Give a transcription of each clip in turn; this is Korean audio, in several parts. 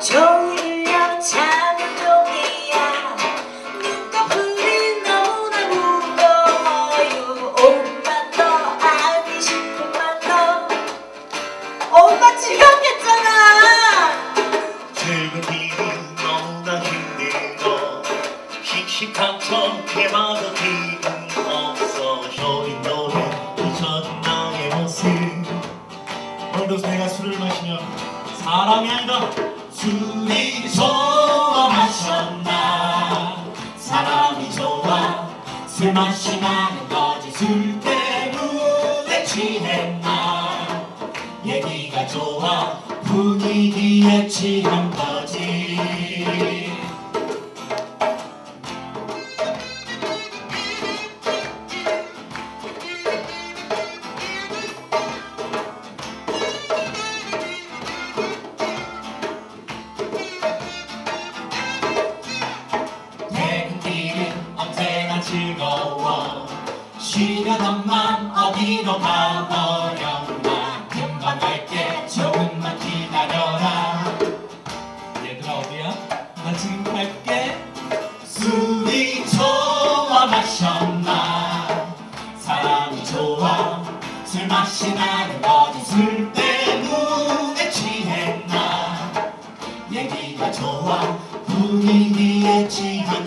종이야 작은 종이야. 눈꺼풀이 너무나 무거워요. 오만 더 알고 싶은 만 더 엄마 지겹 씩씩한척 해봐도 기분 없어 쇼인 노래 잊혀진 나의 모습. 오늘도 내가 술을 마시면 사람이 아니다. 술이 좋아 마셨나? 사람이 좋아? 술 마시면 거지. 술 때문에 취했나? 얘기가 좋아. 분위기에 취한 거지 언제나 즐거워. 쉬려던 맘 어디로 가버렸나 금방 갈게. 조금만 기다려라. 얘들아 어디야? 나 지금 갈게. 술이 좋아 마셨나? 사람이 좋아. 술 맛이 나는 거지. 술 때문에 취했나? 얘기가 좋아. 분위기에 취한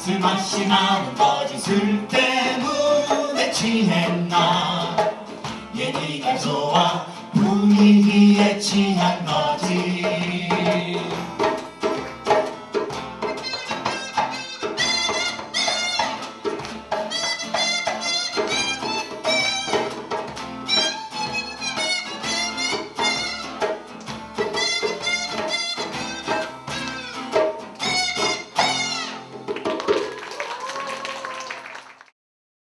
술 맛이 나는 거지 술 때문에 취했나? 얘기가 좋아 분위기에 취한 거지